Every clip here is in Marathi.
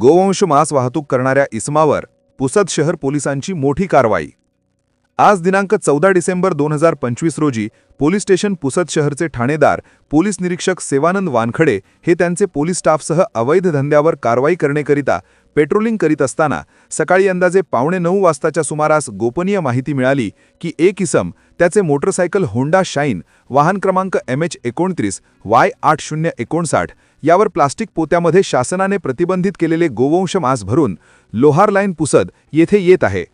गोवंश मांस वाहतूक करणाऱ्या इसमावर पुसद शहर पोलिसांची मोठी कारवाई. आज दिनांक चौदा डिसेंबर दोन हजार पंचवीस रोजी पोलीस स्टेशन पुसद शहरचे ठाणेदार पोलीस निरीक्षक सेवानंद वानखडे हे त्यांचे पोलीस स्टाफसह अवैध धंद्यावर कारवाई करण्याकरिता पेट्रोलिंग करीत असताना सकाळी अंदाजे पावणे नऊ वाजताच्या सुमारास गोपनीय माहिती मिळाली की एक इसम त्याचे मोटरसायकल होंडा शाईन वाहन क्रमांक एम एच एकोणतीस वाय आठ शून्य एकोणसाठ यावर प्लास्टिक पोत्यामध्ये शासनाने प्रतिबंधित केलेले गोवंश मांस भरून लोहार लाईन पुसद येथे येत आहे.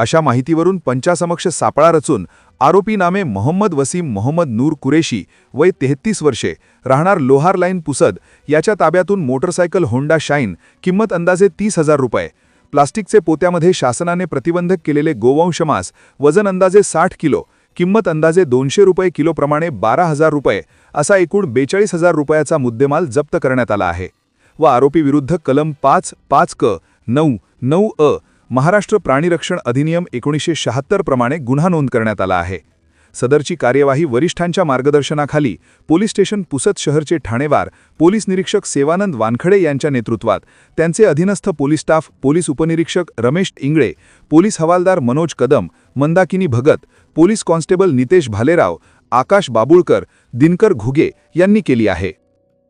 अशा माहितीवरून पंचासमक्ष सापळा रचून आरोपी नामे मोहम्मद वसीम मोहम्मद नूर कुरेशी वय तेहतीस वर्षे राहणार लोहार लाईन पुसद याच्या ताब्यातून मोटरसायकल होंडा शाईन किंमत अंदाजे तीस हजार रुपये. प्लास्टिकचे पोत्यामध्ये शासनाने प्रतिबंधक केलेले गोवंश मांस वजन अंदाजे साठ किलो किंमत अंदाजे दोनशे रुपये किलोप्रमाणे बारा हजार रुपये असा एकूण बेचाळीस हजार रुपयाचा मुद्देमाल जप्त करण्यात आला आहे. व आरोपीविरुद्ध कलम पाच पाच क नऊ नऊ अ महाराष्ट्र प्राणीरक्षण अधिनियम एकोणीसशे शहात्तर प्रमाणे गुन्हा नोंद करण्यात आला आहे. सदरची कार्यवाही वरिष्ठांच्या मार्गदर्शनाखाली पोलीस स्टेशन पुसत शहरचे ठाणेवार पोलीस निरीक्षक सेवानंद वानखडे यांच्या नेतृत्वात त्यांचे अधीनस्थ पोलीस स्टाफ पोलीस उपनिरीक्षक रमेश इंगळे पोलीस हवालदार मनोज कदम मंदाकिनी भगत पोलीस कॉन्स्टेबल नितेश भालेराव आकाश बाबुळकर दिनकर घुगे यांनी केली आहे.